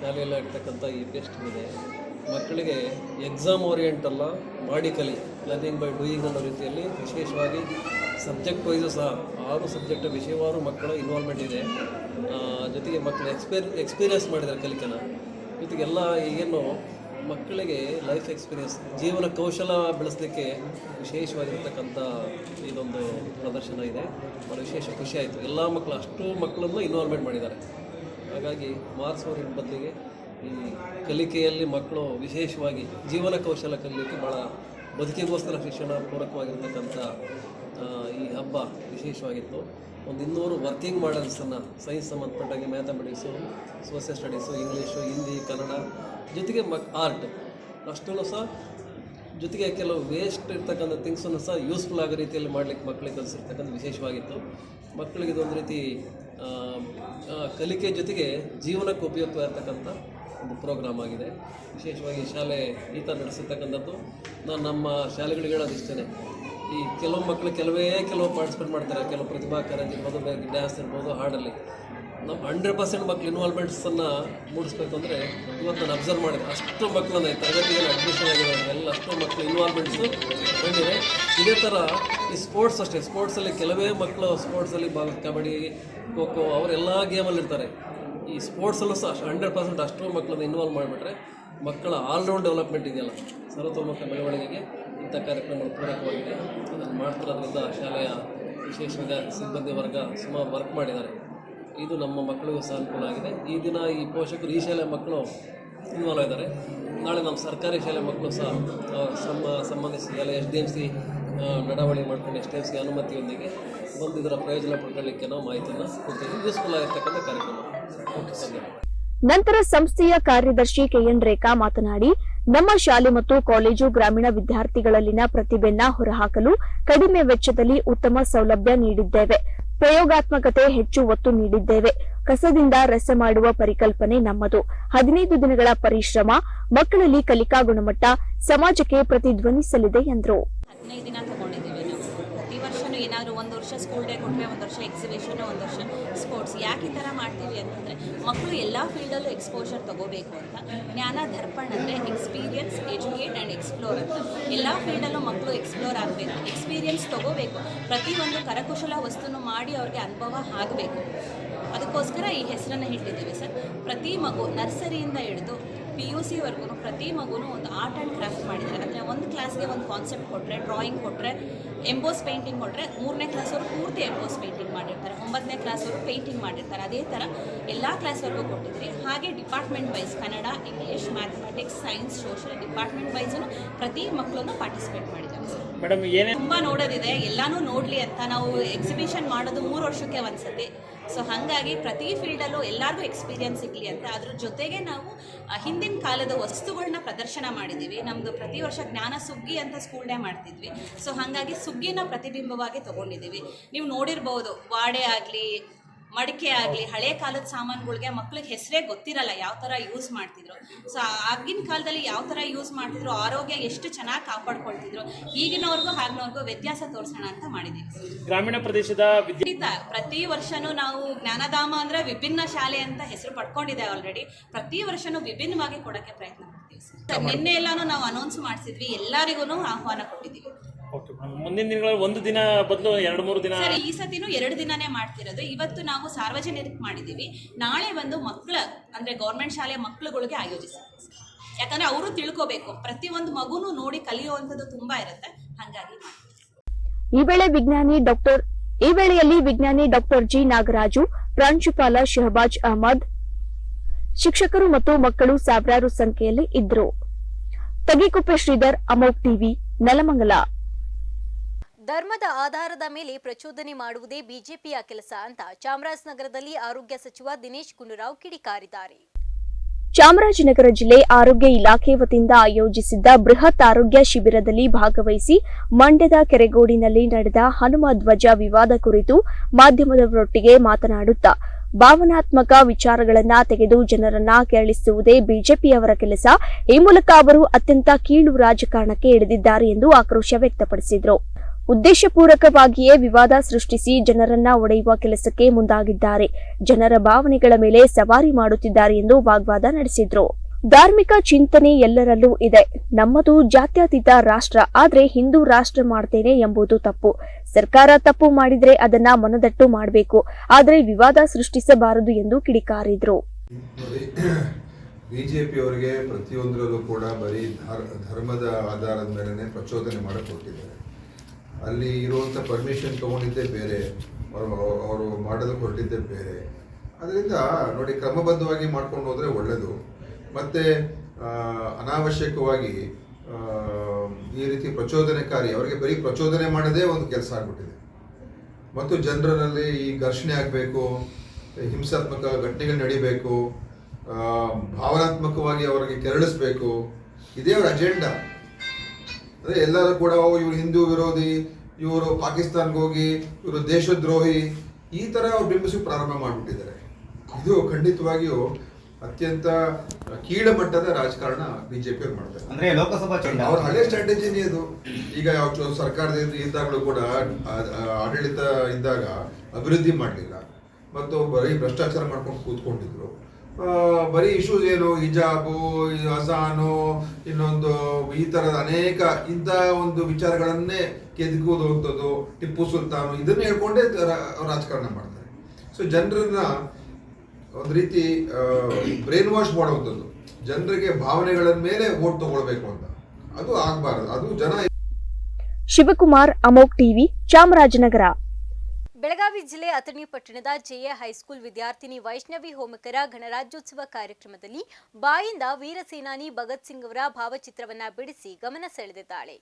ಶಾಲೆಯಲ್ಲಿ ಆಗ್ತಕ್ಕಂಥ ಈ ಇದೆ ಮಕ್ಕಳಿಗೆ ಎಕ್ಸಾಮ್ ಓರಿಯೆಂಟ್ ಅಲ್ಲ ಮಾಡಿ ಕಲಿ ಲರ್ನಿಂಗ್ ಬೈ ಡೂಯಿಂಗ್ ಅನ್ನೋ ರೀತಿಯಲ್ಲಿ ವಿಶೇಷವಾಗಿ ಸಬ್ಜೆಕ್ಟ್ ವೈಸು ಸಹ ಆರು ಸಬ್ಜೆಕ್ಟ್ ವಿಷಯವಾರು ಮಕ್ಕಳ ಇನ್ವಾಲ್ವ್ಮೆಂಟ್ ಇದೆ. ಜೊತೆಗೆ ಮಕ್ಕಳು ಎಕ್ಸ್ಪೀರ್ ಎಕ್ಸ್ಪೀರಿಯನ್ಸ್ ಮಾಡಿದ್ದಾರೆ ಕಲಿಕೆನ. ಜೊತೆಗೆ ಎಲ್ಲ ಏನು ಮಕ್ಕಳಿಗೆ ಲೈಫ್ ಎಕ್ಸ್ಪೀರಿಯನ್ಸ್ ಜೀವನ ಕೌಶಲ ಬೆಳೆಸಲಿಕ್ಕೆ ವಿಶೇಷವಾಗಿರ್ತಕ್ಕಂಥ ಇದೊಂದು ಪ್ರದರ್ಶನ ಇದೆ. ಭಾಳ ವಿಶೇಷ ಖುಷಿ ಆಯಿತು. ಎಲ್ಲ ಮಕ್ಕಳು ಅಷ್ಟು ಮಕ್ಕಳನ್ನು ಇನ್ವಾಲ್ವ್ಮೆಂಟ್ ಮಾಡಿದ್ದಾರೆ. ಹಾಗಾಗಿ ಮಾರ್ಕ್ಸ್ ಓರಿಯೆಂಟ್ ಬದಲಿಗೆ ಈ ಕಲಿಕೆಯಲ್ಲಿ ಮಕ್ಕಳು ವಿಶೇಷವಾಗಿ ಜೀವನ ಕೌಶಲ ಕಲಿಯಲಿಕ್ಕೆ ಭಾಳ ಬದುಕಿಗೋಸ್ಕರ ಶಿಕ್ಷಣ ಪೂರಕವಾಗಿರ್ತಕ್ಕಂಥ ಈ ಹಬ್ಬ ವಿಶೇಷವಾಗಿತ್ತು. ಒಂದು ಇನ್ನೂರು ವರ್ಕಿಂಗ್ ಮಾಡಲ್ಸನ್ನು science ಸಂಬಂಧಪಟ್ಟಾಗೆ mathematics social studies English Hindi Kannada ಜೊತೆಗೆ ಮಕ್ ಆರ್ಟ್ ಅಷ್ಟನ್ನು ಸಹ ಜೊತೆಗೆ ಕೆಲವು ವೇಸ್ಟ್ ಇರ್ತಕ್ಕಂಥ ಥಿಂಗ್ಸನ್ನು ಸಹ ಯೂಸ್ಫುಲ್ ಆಗೋ ರೀತಿಯಲ್ಲಿ ಮಾಡಲಿಕ್ಕೆ ಮಕ್ಕಳಿಗೆ ಕಲಿಸಿರ್ತಕ್ಕಂಥ ವಿಶೇಷವಾಗಿತ್ತು. ಮಕ್ಕಳಿಗೆ ಇದೊಂದು ರೀತಿ ಕಲಿಕೆ ಜೊತೆಗೆ ಜೀವನಕ್ಕೆ ಉಪಯುಕ್ತವಾಗಿರ್ತಕ್ಕಂಥ ಒಂದು ಪ್ರೋಗ್ರಾಮ್ ಆಗಿದೆ. ವಿಶೇಷವಾಗಿ ಶಾಲೆ ಈ ಥರ ನಡೆಸಿರ್ತಕ್ಕಂಥದ್ದು. ನಾನು ನಮ್ಮ ಶಾಲೆಗಳಿಗೆ ಹೇಳೋದಿಷ್ಟೇ ಈ ಕೆಲವು ಮಕ್ಕಳು ಕೆಲವೇ ಕೆಲವು ಪಾರ್ಟಿಸಿಪೇಟ್ ಮಾಡ್ತಾರೆ, ಕೆಲವು ಪ್ರತಿಭಾ ಕಾರಂಜಿ ಇರ್ಬೋದು ಡ್ಯಾನ್ಸ್ ಇರ್ಬೋದು ಹಾಡಲ್ಲಿ. ನಮ್ಮ ಹಂಡ್ರೆಡ್ ಪರ್ಸೆಂಟ್ ಮಕ್ಳು ಇನ್ವಾಲ್ವ್ಮೆಂಟ್ಸನ್ನು ಮೂಡಿಸ್ಬೇಕು ಅಂದರೆ ಇವತ್ತು ನಾನು ಅಬ್ಸರ್ವ್ ಮಾಡಿದೆ. ಅಷ್ಟು ಮಕ್ಕಳನ್ನ ಈ ತರಗತಿಯಲ್ಲಿ ಅಡ್ಮಿಷನ್ ಆಗಿರೋ ಎಲ್ಲ ಅಷ್ಟು ಮಕ್ಕಳು ಇನ್ವಾಲ್ವ್ಮೆಂಟ್ಸು ಬಂದಿದೆ ಇದೇ ಥರ ಈ ಸ್ಪೋರ್ಟ್ಸ್ ಅಷ್ಟೇ ಸ್ಪೋರ್ಟ್ಸಲ್ಲಿ ಕೆಲವೇ ಮಕ್ಕಳು ಸ್ಪೋರ್ಟ್ಸಲ್ಲಿ ಬಾಲ್, ಕಬಡ್ಡಿ, ಖೋ ಖೋ ಅವರೆಲ್ಲ ಗೇಮಲ್ಲಿರ್ತಾರೆ ಈ ಸ್ಪೋರ್ಟ್ಸಲ್ಲೂ ಸಹ ಹಂಡ್ರೆಡ್ ಪರ್ಸೆಂಟ್ ಅಷ್ಟು ಮಕ್ಕಳನ್ನ ಇನ್ವಾಲ್ವ್ ಮಾಡಿಬಿಟ್ರೆ ಮಕ್ಕಳ ಆಲ್ರೌಂಡ್ ಡೆವಲಪ್ಮೆಂಟ್ ಇದೆಯಲ್ಲ. ಸರ್ವತೋಮುಖ ಬೆಳವಣಿಗೆಗೆ ಇಂಥ ಕಾರ್ಯಕ್ರಮಗಳು ಪೂರಕವಾಗಿದೆ ಅದನ್ನು ಮಾಡ್ತಿರೋದ್ರಿಂದ ಶಾಲೆಯ ವಿಶೇಷ ಸಿಬ್ಬಂದಿ ವರ್ಗ ಸುಮಾರು ವರ್ಕ್ ಮಾಡಿದ್ದಾರೆ. ಇದು ನಮ್ಮ ಮಕ್ಕಳಿಗೂ ಸಹ ಅನುಕೂಲ ಆಗಿದೆ. ಈ ದಿನ ಈ ಪೋಷಕರು ಈ ಶಾಲೆ ಮಕ್ಕಳು ಇನ್ವಾಲ್ವ್ ಇದ್ದಾರೆ ನಾಳೆ ನಮ್ಮ ಸರ್ಕಾರಿ ಶಾಲೆ ಮಕ್ಕಳು ಸಹ ಸಂಬ ಸಮ ಸಂಬಂಧಿಸಿದ ಎಲ್ಲ ಎಸ್ ಡಿ ಎಂ ಸಿ ನಡಾವಳಿ ಮಾಡ್ಕೊಂಡು ಎಸ್ ಡಿ ಎಂ ಸಿ ಅನುಮತಿಯೊಂದಿಗೆ ಬಂದು ಇದರ ಪ್ರಯೋಜನ ಪಡ್ಕೊಳ್ಳಿಕ್ಕೆ ನಾವು ಮಾಹಿತಿಯನ್ನು ಕೊಡ್ತೀವಿ. ಯೂಸ್ಫುಲ್ ಆಗಿರ್ತಕ್ಕಂಥ ಕಾರ್ಯಕ್ರಮ. ಓಕೆ ಧನ್ಯವಾದ ನಂತರ ಸಂಸ್ಥೆಯ ಕಾರ್ಯದರ್ಶಿ ಕೆಎನ್ ರೇಖಾ ಮಾತನಾಡಿ, ನಮ್ಮ ಶಾಲೆ ಮತ್ತು ಕಾಲೇಜು ಗ್ರಾಮೀಣ ವಿದ್ಯಾರ್ಥಿಗಳಲ್ಲಿನ ಪ್ರತಿಭೆಯನ್ನ ಹೊರಹಾಕಲು ಕಡಿಮೆ ವೆಚ್ಚದಲ್ಲಿ ಉತ್ತಮ ಸೌಲಭ್ಯ ನೀಡಿದ್ದೇವೆ. ಪ್ರಯೋಗಾತ್ಮಕತೆ ಹೆಚ್ಚು ಒತ್ತು ನೀಡಿದ್ದೇವೆ. ಕಸದಿಂದ ರಸ ಮಾಡುವ ಪರಿಕಲ್ಪನೆ ನಮ್ಮದು. ಹದಿನೈದು ದಿನಗಳ ಪರಿಶ್ರಮ, ಮಕ್ಕಳಲ್ಲಿ ಕಲಿಕಾ ಗುಣಮಟ್ಟ, ಸಮಾಜಕ್ಕೆ ಪ್ರತಿಧ್ವನಿಸಲಿದೆ ಎಂದರು ಹದಿನೈದು ದಿನ ತಗೊಂಡಿದ್ದೀವಿ ನಾವು ಪ್ರತಿ ವರ್ಷನೂ ಏನಾದರೂ ಒಂದು ವರ್ಷ ಸ್ಕೂಲ್ ಡೇ ಕೊಟ್ಟರೆ ಒಂದು ವರ್ಷ ಎಕ್ಸಿಬಿಷನ್ ಒಂದು ವರ್ಷ ಸ್ಪೋರ್ಟ್ಸ್ ಯಾಕೆ ಈ ಥರ ಮಾಡ್ತೀವಿ ಅಂತಂದರೆ ಮಕ್ಕಳು ಎಲ್ಲ ಫೀಲ್ಡಲ್ಲೂ ಎಕ್ಸ್ಪೋಷರ್ ತಗೋಬೇಕು ಅಂತ. ಜ್ಞಾನ ದರ್ಪಣ ಅಂದರೆ ಎಕ್ಸ್ಪೀರಿಯನ್ಸ್ ಎಜುಕೇಟ್ ಆ್ಯಂಡ್ ಎಕ್ಸ್ಪ್ಲೋರ್ ಅಂತ. ಎಲ್ಲ ಫೀಲ್ಡಲ್ಲೂ ಮಕ್ಕಳು ಎಕ್ಸ್ಪ್ಲೋರ್ ಆಗಬೇಕು ಎಕ್ಸ್ಪೀರಿಯನ್ಸ್ ತಗೋಬೇಕು. ಪ್ರತಿಯೊಂದು ಕರಕುಶಲ ವಸ್ತುನು ಮಾಡಿ ಅವ್ರಿಗೆ ಅನುಭವ ಆಗಬೇಕು. ಅದಕ್ಕೋಸ್ಕರ ಈ ಹೆಸರನ್ನು ಇಟ್ಟಿದ್ದೀವಿ ಸರ್. ಪ್ರತಿ ಮಗು ನರ್ಸರಿಯಿಂದ ಹಿಡಿದು ಪಿ ಯು ಸಿವರೆಗೂ ಪ್ರತಿ ಮಗುನೂ ಒಂದು ಆರ್ಟ್ ಆ್ಯಂಡ್ ಕ್ರಾಫ್ಟ್ ಮಾಡಿದ್ದಾರೆ. ಅಂದರೆ ಒಂದು ಕ್ಲಾಸ್ಗೆ ಒಂದು ಕಾನ್ಸೆಪ್ಟ್ ಕೊಟ್ಟರೆ ಡ್ರಾಯಿಂಗ್ ಕೊಟ್ಟರೆ ಎಂಬೋಸ್ ಪೇಂಟಿಂಗ್ ಕೊಟ್ಟರೆ ಮೂರನೇ ಕ್ಲಾಸವರು ಪೂರ್ತಿ ಎಂಬೋಸ್ ಪೇಂಟಿಂಗ್ ಮಾಡಿರ್ತಾರೆ. ಒಂಬತ್ತನೇ ಕ್ಲಾಸವರು ಪೇಂಟಿಂಗ್ ಮಾಡಿರ್ತಾರೆ. ಅದೇ ಥರ ಎಲ್ಲ ಕ್ಲಾಸ್ವರೆಗೂ ಕೊಟ್ಟಿದ್ರಿ ಹಾಗೆ department wise Kannada English mathematics science social department wise ಪ್ರತಿ ಮಕ್ಕಳನ್ನು ಪಾರ್ಟಿಸಿಪೇಟ್ ಮಾಡಿದ್ದಾರೆ. ಸರ್ ಮೇಡಮ್ ಏನೇ ತುಂಬ ನೋಡೋದಿದೆ. ಎಲ್ಲಾನು ನೋಡಲಿ ಅಂತ ನಾವು ಎಕ್ಸಿಬಿಷನ್ ಮಾಡೋದು ಮೂರು ವರ್ಷಕ್ಕೆ ಒಂದ್ಸತಿ. ಸೊ ಹಾಗಾಗಿ ಪ್ರತಿ ಫೀಲ್ಡಲ್ಲೂ ಎಲ್ಲರಿಗೂ ಎಕ್ಸ್ಪೀರಿಯನ್ಸ್ ಸಿಗಲಿ ಅಂತ. ಅದ್ರ ಜೊತೆಗೆ ನಾವು ಹಿಂದಿನ ಕಾಲದ ವಸ್ತುಗಳನ್ನ ಪ್ರದರ್ಶನ ಮಾಡಿದ್ದೀವಿ ನಮ್ಮದು ಪ್ರತಿ ವರ್ಷ ಜ್ಞಾನ ಸುಗ್ಗಿ ಅಂತ ಸ್ಕೂಲ್ ಡೇ ಮಾಡ್ತಿದ್ವಿ. ಸೊ ಹಾಗಾಗಿ ಸುಗ್ಗಿನ ಪ್ರತಿಬಿಂಬವಾಗಿ ತಗೊಂಡಿದ್ದೀವಿ ನೀವು ನೋಡಿರ್ಬೋದು, ವಾಡೆ ಆಗಲಿ ಮಡಿಕೆ ಆಗಲಿ ಹಳೆ ಕಾಲದ ಸಾಮಾನುಗಳಿಗೆ ಮಕ್ಳಿಗೆ ಹೆಸರೇ ಗೊತ್ತಿರಲ್ಲ ಯಾವ ಥರ ಯೂಸ್ ಮಾಡ್ತಿದ್ರು. ಸೊ ಆಗಿನ ಕಾಲದಲ್ಲಿ ಯಾವ ಥರ ಯೂಸ್ ಮಾಡ್ತಿದ್ರು ಆರೋಗ್ಯ ಎಷ್ಟು ಚೆನ್ನಾಗಿ ಕಾಪಾಡ್ಕೊಳ್ತಿದ್ರು ಈಗಿನವ್ರಿಗೂ ಆಗಿನವ್ರಿಗೂ ವ್ಯತ್ಯಾಸ ತೋರಿಸೋಣ ಅಂತ ಮಾಡಿದ್ದೀವಿ ಗ್ರಾಮೀಣ ಪ್ರದೇಶದ ಖಂಡಿತ ಪ್ರತಿ ವರ್ಷನೂ ನಾವು ಜ್ಞಾನಧಾಮ ಅಂದರೆ ವಿಭಿನ್ನ ಶಾಲೆ ಅಂತ ಹೆಸರು ಪಡ್ಕೊಂಡಿದೆ ಆಲ್ರೆಡಿ ಪ್ರತಿ ವರ್ಷನೂ ವಿಭಿನ್ನವಾಗಿ ಕೊಡೋಕ್ಕೆ ಪ್ರಯತ್ನ ಮಾಡ್ತೀವಿ. ಸರ್ ನಿನ್ನೆ ಎಲ್ಲಾನು ನಾವು ಅನೌನ್ಸ್ ಮಾಡಿಸಿದ್ವಿ ಎಲ್ಲರಿಗೂ ಆಹ್ವಾನ ಕೊಟ್ಟಿದ್ದೀವಿ ಮುಂದಿನ ದಿನಗಳಲ್ಲಿ ಒಂದು ದಿನ ಬದಲು ಎರಡು ಮೂರು ದಿನ ಸರ್ ಈ ಸತಿನೂ ಎರಡು ದಿನನೇ ಮಾಡ್ತಿರೋದು. ಇವತ್ತು ನಾವು ಸಾರ್ವಜನಿಕ ಮಾಡಿದ್ದೀವಿ. ನಾಳೆ ಒಂದು ಮಕ್ಕಳ ಅಂದ್ರೆ ಗೌರ್ಮೆಂಟ್ ಶಾಲೆ ಮಕ್ಕಳುಗಳಿಗೆ ಆಯೋಜಿಸಿ. ಯಾಕಂದ್ರೆ ಅವರು ತಿಳ್ಕೋಬೇಕು. ಪ್ರತಿಯೊಂದು ಮಗುನೂ ನೋಡಿ ಕಲಿಯುವಂಥದ್ದು ತುಂಬಾ ಇರುತ್ತೆ. ಹಾಗಾಗಿ ಮಾಡ್ತೀವಿ. ಈ ವೇಳೆ ವಿಜ್ಞಾನಿ ಡಾಕ್ಟರ್ ಈ ವೇಳೆಯಲ್ಲಿ ವಿಜ್ಞಾನಿ ಡಾಕ್ಟರ್ ಜಿ ನಾಗರಾಜು ಪ್ರಾಂಶುಪಾಲ ಶಹಬಾಜ್ ಅಹಮದ್ ಶಿಕ್ಷಕರು ಮತ್ತು ಮಕ್ಕಳು ಸಾವಿರಾರು ಸಂಖ್ಯೆಯಲ್ಲಿ ಇದ್ದರು. ತಗಿಕುಪ್ಪೆ ಶ್ರೀಧರ್ ಅಮೋಕ್ ಟಿವಿ ನೆಲಮಂಗಲ. ಧರ್ಮದ ಆಧಾರದ ಮೇಲೆ ಪ್ರಚೋದನೆ ಮಾಡುವುದೇ ಬಿಜೆಪಿಯ ಕೆಲಸ ಅಂತ ಚಾಮರಾಜನಗರದಲ್ಲಿ ಆರೋಗ್ಯ ಸಚಿವ ದಿನೇಶ್ ಗುಂಡೂರಾವ್ ಕಿಡಿಕಾರಿದ್ದಾರೆ. ಚಾಮರಾಜನಗರ ಜಿಲ್ಲೆ ಆರೋಗ್ಯ ಇಲಾಖೆ ವತಿಯಿಂದ ಆಯೋಜಿಸಿದ್ದ ಬೃಹತ್ ಆರೋಗ್ಯ ಶಿಬಿರದಲ್ಲಿ ಭಾಗವಹಿಸಿ ಮಂಡ್ಯದ ಕೆರೆಗೋಡಿನಲ್ಲಿ ನಡೆದ ಹನುಮ ಧ್ವಜ ವಿವಾದ ಕುರಿತು ಮಾಧ್ಯಮದವರೊಟ್ಟಿಗೆ ಮಾತನಾಡುತ್ತಾ ಭಾವನಾತ್ಮಕ ವಿಚಾರಗಳನ್ನ ತೆಗೆದು ಜನರನ್ನ ಕೆರಳಿಸುವುದೇ ಬಿಜೆಪಿಯವರ ಕೆಲಸ. ಈ ಮೂಲಕ ಅವರು ಅತ್ಯಂತ ಕೀಳು ರಾಜಕಾರಣಕ್ಕೆ ಇಳಿದಿದ್ದಾರೆ ಎಂದು ಆಕ್ರೋಶ ವ್ಯಕ್ತಪಡಿಸಿದರು. ಉದ್ದೇಶಪೂರ್ವಕವಾಗಿಯೇ ವಿವಾದ ಸೃಷ್ಟಿಸಿ ಜನರನ್ನ ಒಡೆಯುವ ಕೆಲಸಕ್ಕೆ ಮುಂದಾಗಿದ್ದಾರೆ. ಜನರ ಭಾವನೆಗಳ ಮೇಲೆ ಸವಾರಿ ಮಾಡುತ್ತಿದ್ದಾರೆ ಎಂದು ವಾಗ್ವಾದ ನಡೆಸಿದ್ರು. ಧಾರ್ಮಿಕ ಚಿಂತನೆ ಎಲ್ಲರಲ್ಲೂ ಇದೆ. ನಮ್ಮದು ಜಾತ್ಯತೀತ ರಾಷ್ಟ್ರ, ಆದ್ರೆ ಹಿಂದೂ ರಾಷ್ಟ್ರ ಮಾಡ್ತೇನೆ ಎಂಬುದು ತಪ್ಪು. ಸರ್ಕಾರ ತಪ್ಪು ಮಾಡಿದ್ರೆ ಅದನ್ನ ಮನದಟ್ಟು ಮಾಡಬೇಕು. ಆದ್ರೆ ವಿವಾದ ಸೃಷ್ಟಿಸಬಾರದು ಎಂದು ಕಿಡಿಕಾರಿದ್ರು. ಬಿಜೆಪಿಯವರಿಗೆ ಪ್ರತಿಯೊಂದರಲ್ಲೂ ಕೂಡ ಬರೀ ಧರ್ಮದ ಆಧಾರದ ಮೇಲೆ ಪ್ರಚೋದನೆ ಮಾಡಕ್ಕೆ ಕೊಟ್ಟಿದ್ದಾರೆ ಅಲ್ಲಿ ಇರುವಂಥ ಪರ್ಮಿಷನ್ ತೊಗೊಂಡಿದ್ದೇ ಬೇರೆ, ಅವರು ಮಾಡಲು ಹೊರಟಿದ್ದೇ ಬೇರೆ. ಅದರಿಂದ ನೋಡಿ, ಕ್ರಮಬದ್ಧವಾಗಿ ಮಾಡ್ಕೊಂಡು ಹೋದರೆ ಒಳ್ಳೆಯದು ಮತ್ತು ಅನಾವಶ್ಯಕವಾಗಿ ಈ ರೀತಿ ಪ್ರಚೋದನೆಕಾರಿ, ಅವರಿಗೆ ಬರೀ ಪ್ರಚೋದನೆ ಮಾಡೋದೇ ಒಂದು ಕೆಲಸ ಆಗ್ಬಿಟ್ಟಿದೆ. ಮತ್ತು ಜನರಲ್ಲಿ ಈ ಘರ್ಷಣೆ ಆಗಬೇಕು, ಹಿಂಸಾತ್ಮಕ ಘಟನೆಗಳು ನಡಿಬೇಕು ಭಾವನಾತ್ಮಕವಾಗಿ ಅವರಿಗೆ ಕೆರಳಿಸ್ಬೇಕು, ಇದೇ ಅವರ ಅಜೆಂಡಾ ಅಂದರೆ ಎಲ್ಲರೂ ಕೂಡ ಇವರು ಹಿಂದೂ ವಿರೋಧಿ ಇವರು ಪಾಕಿಸ್ತಾನ್ಗೆ ಹೋಗಿ ಇವರು ದೇಶದ್ರೋಹಿ ಈ ಥರ ಅವ್ರು ಬಿಂಬಿಸಿ ಪ್ರಾರಂಭ ಮಾಡಿಬಿಟ್ಟಿದ್ದಾರೆ. ಇದು ಖಂಡಿತವಾಗಿಯೂ ಅತ್ಯಂತ ಕೀಳಮಟ್ಟದ ರಾಜಕಾರಣ ಬಿಜೆಪಿ ಅವ್ರು ಪಿಯವ್ರು ಮಾಡ್ತಾರೆ ಅಂದ್ರೆ ಲೋಕಸಭಾ ಅವ್ರ ಹಳೆ ಸ್ಟ್ರಾಟಜಿನೇ ಇದು. ಈಗ ಯಾವ ಚು- ಸರ್ಕಾರದ ಇದ್ದ- ಇದ್ದಾಗಲೂ ಕೂಡ ಆಡಳಿತ ಇದ್ದಾಗ ಅಭಿವೃದ್ಧಿ ಮಾಡಲಿಲ್ಲ. ಮತ್ತು ಬರೀ ಭ್ರಷ್ಟಾಚಾರ ಮಾಡ್ಕೊಂಡು ಕೂತ್ಕೊಂಡಿದ್ರು. ಬರೀ ಇಶ್ಯೂಸ್ ಏನು? ಹಿಜಾಬು ಅಸಾನು ಇನ್ನೊಂದು ಈ ಥರದ ಅನೇಕ ಇಂಥ ಒಂದು ವಿಚಾರಗಳನ್ನೇ ಕೆದಕುವುದಂಥದ್ದು ಟಿಪ್ಪು ಸುಲ್ತಾನು. ಇದನ್ನ ಹೇಳ್ಕೊಂಡೇ ರಾಜಕಾರಣ ಮಾಡ್ತಾರೆ. ಸೊ ಜನರನ್ನ ಒಂದು ರೀತಿ ಬ್ರೈನ್ ವಾಶ್ ಮಾಡುವಂಥದ್ದು. ಜನರಿಗೆ ಭಾವನೆಗಳ ಮೇಲೆ ಓಟ್ ತಗೊಳ್ಬೇಕು ಅಂತ. ಅದು ಆಗಬಾರದು. ಅದು ಜನ ಶಿವಕುಮಾರ್ ಅಮೋಕ್ ಟಿವಿ, ಚಾಮರಾಜನಗರ. ಬೆಳಗಾವಿ ಜಿಲ್ಲೆ ಅಥಣಿ ಪಟ್ಟಣದ ಜೆಎ ಹೈಸ್ಕೂಲ್ ವಿದ್ಯಾರ್ಥಿನಿ ವೈಷ್ಣವಿ ಹೋಮಕರ ಗಣರಾಜ್ಯೋತ್ಸವ ಕಾರ್ಯಕ್ರಮದಲ್ಲಿ ಬಾಯಿಂದ ವೀರಸೇನಾನಿ ಭಗತ್ ಸಿಂಗ್ ಅವರ ಭಾವಚಿತ್ರವನ್ನ ಬಿಡಿಸಿ ಗಮನ ಸೆಳೆದಿದ್ದಾಳೆ.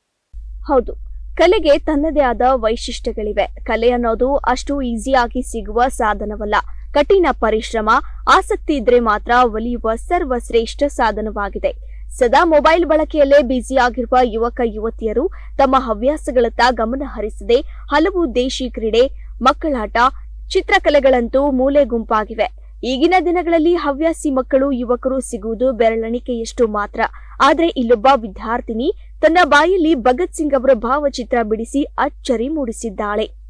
ಹೌದು, ಕಲೆಗೆ ತನ್ನದೇ ಆದ ವೈಶಿಷ್ಟ್ಯಗಳಿವೆ. ಕಲೆ ಅನ್ನೋದು ಅಷ್ಟು ಈಸಿಯಾಗಿ ಸಿಗುವ ಸಾಧನವಲ್ಲ. ಕಠಿಣ ಪರಿಶ್ರಮ, ಆಸಕ್ತಿ ಇದ್ರೆ ಮಾತ್ರ ಒಲಿಯುವ ಸರ್ವಶ್ರೇಷ್ಠ ಸಾಧನವಾಗಿದೆ. ಸದಾ ಮೊಬೈಲ್ ಬಳಕೆಯಲ್ಲೇ ಬ್ಯುಸಿಯಾಗಿರುವ ಯುವಕ ಯುವತಿಯರು ತಮ್ಮ ಹವ್ಯಾಸಗಳತ್ತ ಗಮನ ಹರಿಸದೆ ಹಲವು ದೇಶಿ ಕ್ರೀಡೆ ಮಕ್ಕಳಾಟ, ಚಿತ್ರಕಲೆಗಳಂತೂ ಮೂಲೆ ಗುಂಪಾಗಿವೆ. ಈಗಿನ ದಿನಗಳಲ್ಲಿ ಹವ್ಯಾಸಿ ಮಕ್ಕಳು, ಯುವಕರು ಸಿಗುವುದು ಬೆರಳೆಣಿಕೆಯಷ್ಟು ಮಾತ್ರ. ಆದರೆ ಇಲ್ಲೊಬ್ಬ ವಿದ್ಯಾರ್ಥಿನಿ ತನ್ನ ಬಾಯಲ್ಲಿ ಭಗತ್ ಸಿಂಗ್ ಅವರ ಭಾವಚಿತ್ರ ಬಿಡಿಸಿ ಅಚ್ಚರಿ ಮೂಡಿಸಿದ್ದಾಳೆ.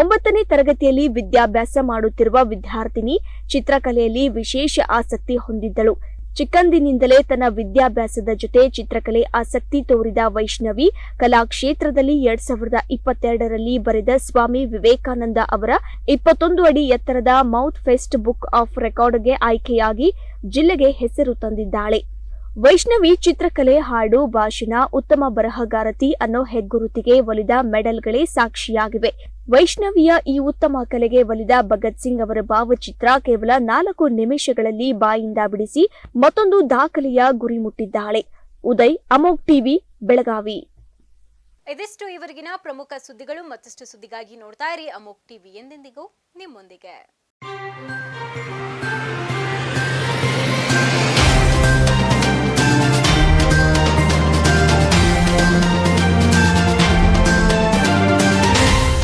ಒಂಬತ್ತನೇ ತರಗತಿಯಲ್ಲಿ ವಿದ್ಯಾಭ್ಯಾಸ ಮಾಡುತ್ತಿರುವ ವಿದ್ಯಾರ್ಥಿನಿ ಚಿತ್ರಕಲೆಯಲ್ಲಿ ವಿಶೇಷ ಆಸಕ್ತಿ ಹೊಂದಿದ್ದಳು. ಚಿಕ್ಕಂದಿನಿಂದಲೇ ತನ್ನ ವಿದ್ಯಾಭ್ಯಾಸದ ಜೊತೆ ಚಿತ್ರಕಲೆ ಆಸಕ್ತಿ ತೋರಿದ ವೈಷ್ಣವಿ ಕಲಾಕ್ಷೇತ್ರದಲ್ಲಿ ಎರಡ್ ಸಾವಿರದ ಇಪ್ಪತ್ತೆರಡರಲ್ಲಿ ಬರೆದ ಸ್ವಾಮಿ ವಿವೇಕಾನಂದ ಅವರ ಇಪ್ಪತ್ತೊಂದು ಅಡಿ ಎತ್ತರದ ಮೌತ್ ಫೆಸ್ಟ್ ಬುಕ್ ಆಫ್ ರೆಕಾರ್ಡ್ಗೆ ಆಯ್ಕೆಯಾಗಿ ಜಿಲ್ಲೆಗೆ ಹೆಸರು ತಂದಿದ್ದಾಳೆ. ವೈಷ್ಣವಿ ಚಿತ್ರಕಲೆ ಹಾಡು, ಭಾಷಣ, ಉತ್ತಮ ಬರಹಗಾರತಿ ಅನ್ನೋ ಹೆಗ್ಗುರುತಿಗೆ ಒಲಿದ ಮೆಡಲ್ಗಳೇ ಸಾಕ್ಷಿಯಾಗಿವೆ. ವೈಷ್ಣವಿಯ ಈ ಉತ್ತಮ ಕಲೆಗೆ ಒಲಿದ ಭಗತ್ ಸಿಂಗ್ ಅವರ ಭಾವಚಿತ್ರ ಕೇವಲ ನಾಲ್ಕು ನಿಮಿಷಗಳಲ್ಲಿ ಬಾಯಿಂದ ಬಿಡಿಸಿ ಮತ್ತೊಂದು ದಾಖಲೆಯ ಗುರಿ ಮುಟ್ಟಿದ್ದಾಳೆ. ಉದಯ್ ಅಮೋಕ್ ಟಿವಿ, ಬೆಳಗಾವಿ. ಇದಿಷ್ಟು ಇವರಿಗಿನ ಪ್ರಮುಖ ಸುದ್ದಿಗಳು ಮತ್ತಷ್ಟು ಸುದ್ದಿಗಾಗಿ ನೋಡ್ತಾ ಇರಿ ಅಮೋಕ್ ಟಿವಿ ಎಂದೆಂದಿಗೂ ನಿಮ್ಮೊಂದಿಗೆ.